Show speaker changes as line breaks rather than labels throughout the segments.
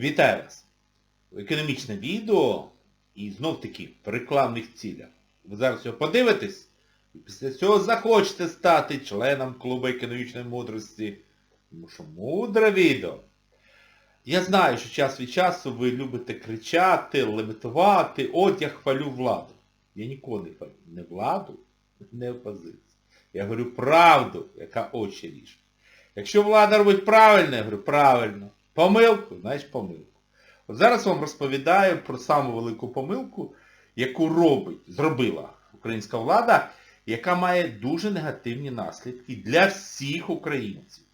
Вітаю вас! Економічне відео і знов таки в рекламних цілях. Ви зараз його подивитесь і після цього захочете стати членом клубу економічної мудрості. Тому що мудре відео. Я знаю, що час від часу ви любите кричати, лементувати, от я хвалю владу. Я ніколи не хвалю. Не владу, не опозицію. Я говорю правду, яка очі ріже. Якщо влада робить правильно, я говорю правильно. Помилку, значить помилку. От зараз вам розповідаю про саму велику помилку, яку робить, зробила українська влада, яка має дуже негативні наслідки для всіх українців.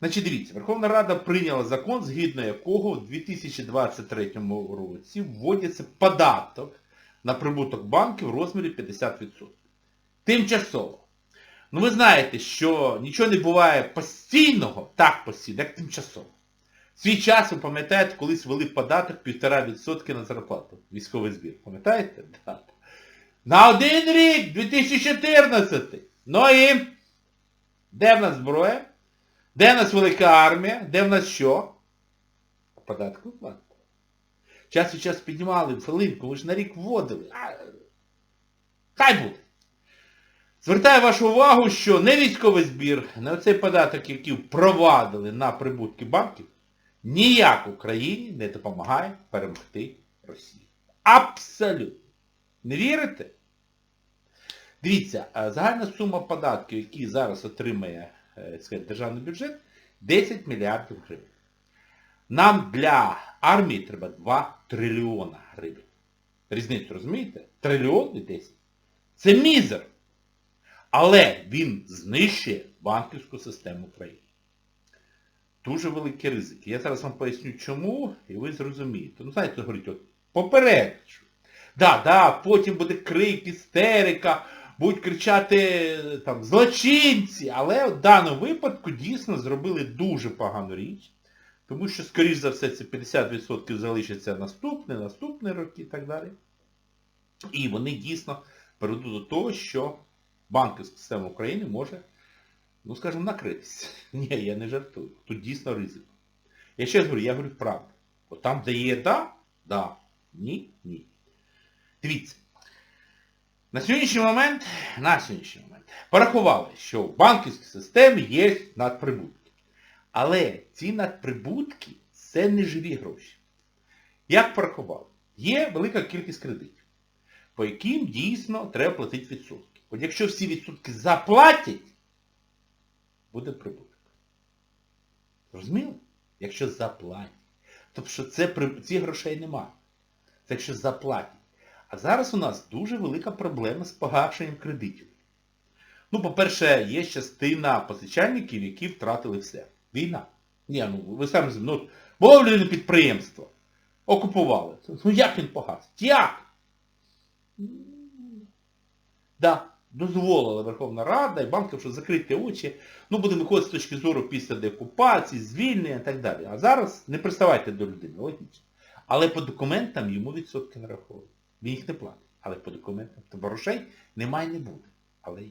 Значить, дивіться, Верховна Рада прийняла закон, згідно якого в 2023 році вводиться податок на прибуток банків в розмірі 50%. Тимчасово. Ну ви знаєте, що нічого не буває постійного, так постійно, як тимчасово. Свій час, ви пам'ятаєте, колись ввели податок 1,5% на зарплату. Військовий збір. Пам'ятаєте? Так. На один рік, 2014. Ну і де в нас зброя? Де в нас велика армія? Де в нас що? Податку платить. Час від часу піднімали хвилинку, ви ж на рік вводили. Хай буде. Звертаю вашу увагу, що не військовий збір, не оцей податок, який впровадили на прибутки банків, ніяк Україні не допомагає перемогти Росію. Абсолютно. Не вірите? Дивіться, загальна сума податків, які зараз отримає е, сказати, державний бюджет, 10 мільярдів гривень. Нам для армії треба 2 трильйона гривень. Різницю розумієте? Трильйон і 10. Це мізер. Але він знищує банківську систему України. Дуже великі ризики. Я зараз вам поясню чому, і ви зрозумієте. Ну, знаєте, говорить, от, попереджу. Да, да, потім буде крик, істерика, будуть кричати там, злочинці, але в даному випадку дійсно зробили дуже погану річ. Тому що, скоріш за все, це 50% залишиться наступний, наступний рок і так далі. І вони дійсно приведуть до того, що банківська система України може, ну скажімо, накритися. Ні, я не жартую. Тут дійсно ризик. Я ще раз говорю, я говорю правду. От там, де є да, да, ні, ні. Дивіться. На сьогоднішній момент, на сьогоднішній момент, порахували, що в банківській системі є надприбутки. Але ці надприбутки це не живі гроші. Як порахували? Є велика кількість кредитів, по яким дійсно треба платити відсотки. От якщо всі відсотки заплатять, буде прибуток. Розуміли? Якщо заплатять. Тобто що це, ці грошей нема. Це якщо заплатять. А зараз у нас дуже велика проблема з погашенням кредитів. Ну, по-перше, є частина позичальників, які втратили все. Війна. Ні, ну ви самі розумієте, ну, було людини підприємство. Окупували. Ну як він погас? Як? Да, дозволила Верховна Рада і банкам, що закрити очі. Ну, будемо виходити з точки зору після деокупації, звільнення і так далі. А зараз не приставайте до людини, логічно. Але по документам йому відсотки нараховують. Він їх не платить. Але по документам. Тобто грошей немає не буде. Але є.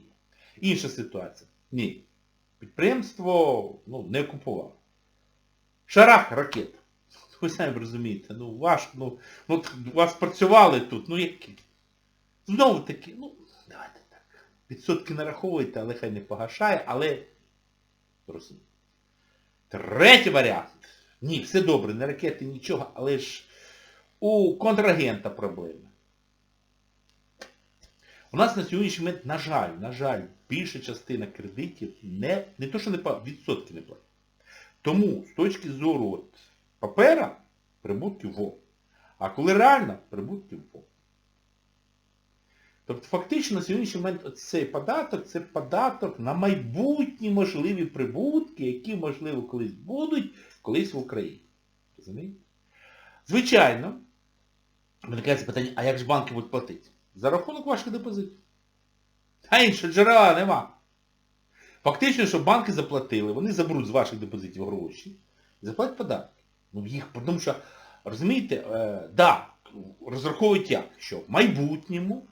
Інша ситуація. Ні. Підприємство ну, не окупувало. Шарах ракет. Ви самі розумієте, ну важко, ну, ну вас працювали тут, ну які? Знову таки, ну, давайте. Відсотки нараховуєте, але хай не погашає, але розумієте. Третій варіант. Ні, все добре, не ракети, нічого, але ж у контрагента проблеми. У нас на сьогоднішній момент, на жаль, на жаль, більша частина кредитів не, не то, що не відсотки не платить. Тому з точки зору от, папера прибутки ВО. А коли реально, прибутки ВО. Тобто фактично на сьогоднішній момент цей податок це податок на майбутні можливі прибутки, які, можливо, колись будуть, колись в Україні. Розумієте? Звичайно, виникає запитання, а як ж банки будуть платити? За рахунок ваших депозитів. А іншого джерела нема. Фактично, що банки заплатили, вони заберуть з ваших депозитів гроші і заплатять податки. Ну їх, тому що, розумієте, е, да, розраховують як, що в майбутньому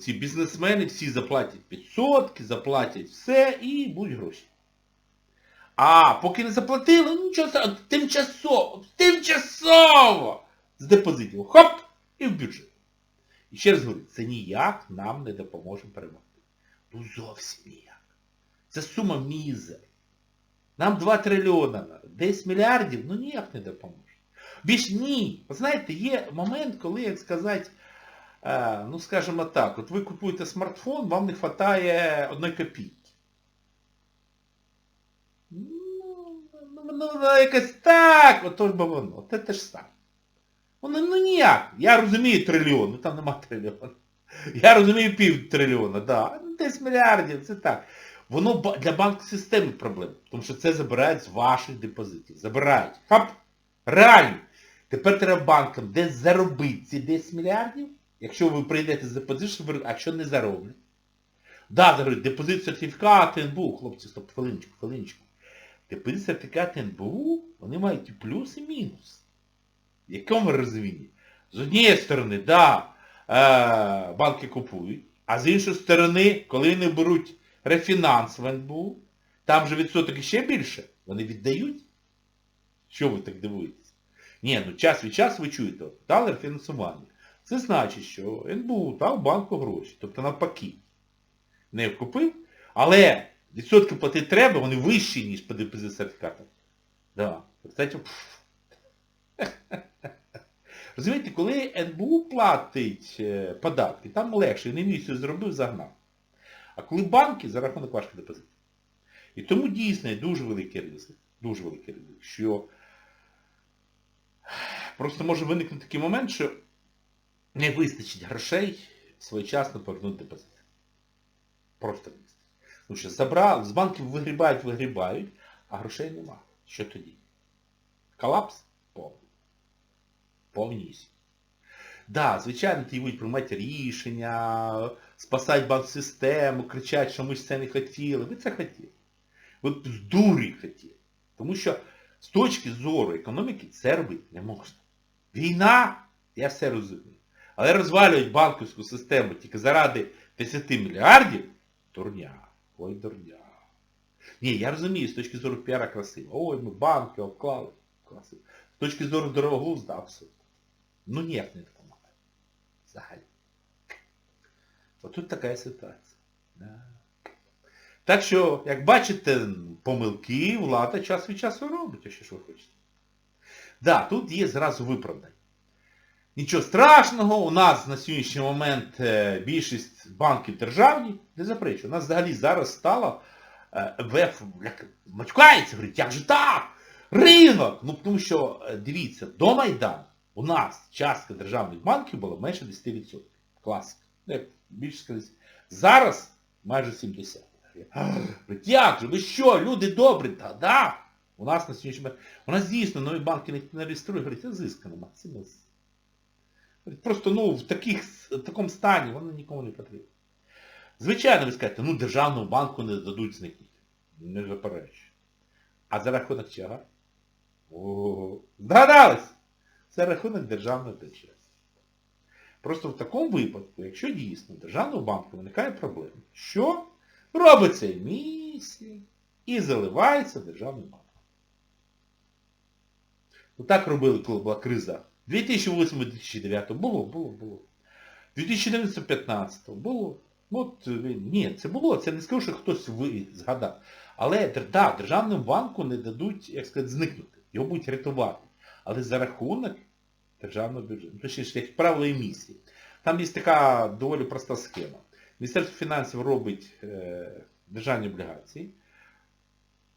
ці бізнесмени всі заплатять відсотки, заплатять все і будуть гроші. А, поки не заплатили, ну нічого, тимчасово, тимчасово! З депозитів. Хоп! І в бюджет. І ще раз говорю, це ніяк нам не допоможе перемогти. Ну зовсім ніяк. Це сума мізер. Нам 2 трильйона надо. 10 мільярдів, ну ніяк не допоможе. Більш ні. Ви знаєте, є момент, коли, як сказати, ну скажімо так, от ви купуєте смартфон, вам не вистачає одної копійки. Ну, ну, ну, ну, якось так, ото ж бо воно. Це те ж саме. Воно ну ніяк. Я розумію трильйон, ну там нема трильйона. Я розумію пів трильйона, да. Ну, 10 мільярдів, це так. Воно для банківської системи проблема, тому що це забирають з ваших депозитів. Забирають. Хап! Реально. Тепер треба банкам десь заробити ці 10 мільярдів, якщо ви прийдете з депозит, щоб ви- а якщо не зароблять. Да, зароблять, депозит сертифікат НБУ, хлопці, стоп, хвилиночку, хвилиночку. Депозит сертифікат НБУ, вони мають і плюс, і мінус. В якому розумінні? З однієї сторони, да, е, банки купують, а з іншої сторони, коли вони беруть рефінанс в НБУ, там же відсоток ще більше, вони віддають. Що ви так дивуєтесь? Ні, ну час від часу ви чуєте, дали рефінансування. Це значить, що НБУ дав банку гроші, тобто навпаки. Не купив, але відсотки платити треба, вони вищі, ніж по депозит сертифікатах. Да. Кстати. Розумієте, коли НБУ платить е, податки, там легше, не місяць зробив, загнав. А коли банки за рахунок ваших депозитів. І тому дійсно дуже великий ризик, дуже великий ризик, що просто може виникнути такий момент, що не вистачить грошей своєчасно повернути депозит. Просто не. Тому що забрали, з банків вигрібають, вигрібають, а грошей нема. Що тоді? Колапс? Повний. Повністю. Да, звичайно, ті будуть приймати рішення, спасати банк-систему, кричать, що ми ж це не хотіли. Ви це хотіли. Ви з дурі хотіли. Тому що з точки зору економіки це робити не можна. Війна, я все розумію. Але розвалюють банківську систему тільки заради 10 мільярдів, дурня. Ой, дурня. Ні, я розумію, з точки зору піара красиво. Ой, ми банки обклали. Красиво. З точки зору глузда абсолютно. Ну ніяк не допомагає. Взагалі. Отут така ситуація. Да. Так що, як бачите, помилки влада час від часу робить, якщо що ви хочете. Да, тут є зразу виправдання. Нічого страшного, у нас на сьогоднішній момент е, більшість банків державні, не заперечую, у нас взагалі зараз стало е, ВФ як, матюкається, говорить, як же так? Ринок! Ну тому що, е, дивіться, до Майдану у нас частка державних банків була менше 10%. Класика. Ну, більше сказати. Зараз майже 70%. Як же, ви що, люди добрі? Та да. У нас на сьогоднішній момент. У нас дійсно нові банки не, реєструють, говорить, а зиска нема. Це Просто ну, в, таких, в такому стані воно нікому не потрібно. Звичайно, ви скажете, ну державному банку не дадуть зникнути. Не заперечую. А за рахунок чого? О, здогадались! За рахунок державної бюджету. Просто в такому випадку, якщо дійсно державного банку виникає проблема, що робиться емісія і заливається державний банк. Ну так робили, коли була криза. 2008-2009 було, було, було. 2011-2015 було. От, е, ні, це було, це не скажу, що хтось ви згадав. Але да, державному банку не дадуть, як сказати, зникнути. Його будуть рятувати. Але за рахунок державного бюджету. Точніше, як правило, емісії. Там є така доволі проста схема. Міністерство фінансів робить е, державні облігації,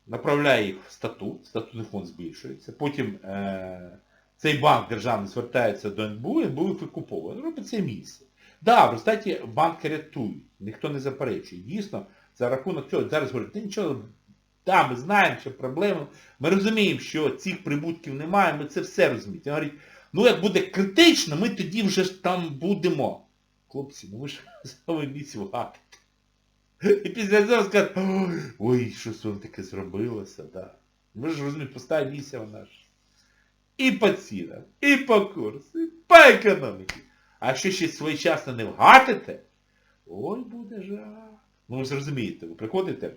направляє їх в статут, статутний фонд збільшується, потім е, цей банк державний звертається до НБУ, НБУ їх викуповує. Робиться емісія. Да, в результаті банки рятують, ніхто не заперечує. Дійсно, за рахунок цього зараз говорять, нічого, да, ми знаємо, що проблема, ми розуміємо, що цих прибутків немає, ми це все розуміємо. Він говорить, ну як буде критично, ми тоді вже там будемо. Хлопці, ну ви ж саме місць гатите. І після цього скажуть, ой, щось воно таке зробилося, да. Ви ж розумієте, пуста місія вона ж. І по цінам, і по курсу, і по економіці. А якщо ще своєчасно не вгатите, ой, буде жах. Ну ви ж розумієте, ви приходите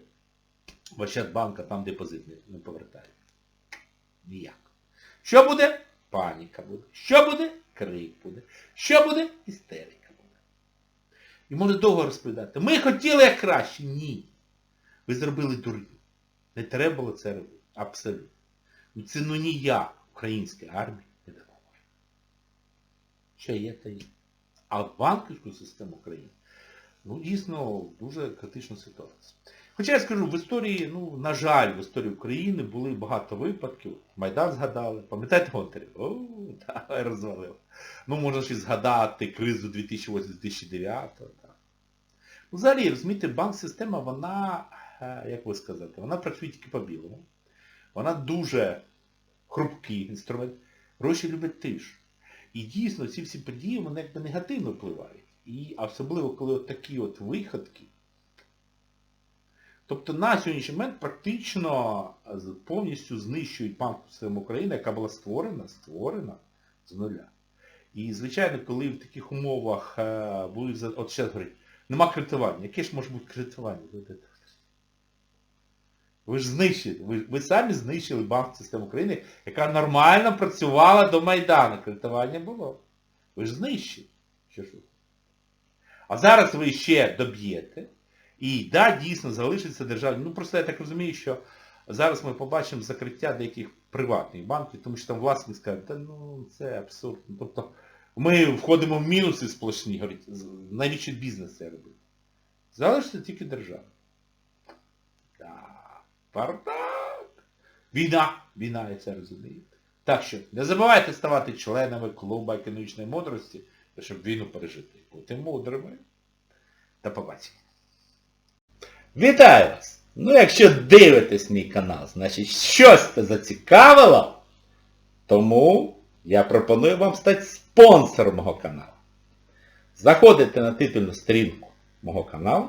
в Ощадбанка там депозит не, повертають. Ніяк. Що буде? Паніка буде. Що буде? Крик буде. Що буде? Істерика буде. І може довго розповідати. Ми хотіли як краще. Ні. Ви зробили дурню. Не треба було це робити. Абсолютно. Це ну ніяк українській армії не допоможе. Що є, то є. А банківську систему України, ну дійсно дуже критична ситуація. Хоча я скажу, в історії, ну, на жаль, в історії України були багато випадків. Майдан згадали. Пам'ятаєте Гонтарів? О, так, розвалив. Ну, можна ще згадати кризу 2008-2009. Так. Ну, взагалі, розумієте, банк-система, вона, е, як ви сказати, вона працює тільки по білому. Вона дуже хрупкий інструмент. Гроші люблять тишу. І дійсно ці всі події, вони якби негативно впливають. І особливо, коли от такі от виходки. Тобто на сьогоднішній момент практично повністю знищують банку систему України, яка була створена, створена з нуля. І, звичайно, коли в таких умовах е, за- от зараз говорять, нема кредитування. Яке ж може бути кредитування? Ви ж знищили, ви, ви самі знищили банк систему України, яка нормально працювала до Майдану. Кредитування було. Ви ж знищили. Що ж? А зараз ви ще доб'єте. І да, дійсно залишиться державні. Ну просто я так розумію, що зараз ми побачимо закриття деяких приватних банків, тому що там власник скаже, та ну це абсурд. Ну, Тобто ми входимо в мінуси сплошні, говорить, навіщо бізнес це робити? Залишиться тільки держава. Бардак. Війна, війна, я це розумію. Так що, не забувайте ставати членами клубу економічної мудрості, щоб війну пережити. Бути мудрими. До побачення. Вітаю вас! Ну, якщо дивитесь мій канал, значить щось це зацікавило, тому я пропоную вам стати спонсором мого каналу. Заходите на титульну сторінку мого каналу,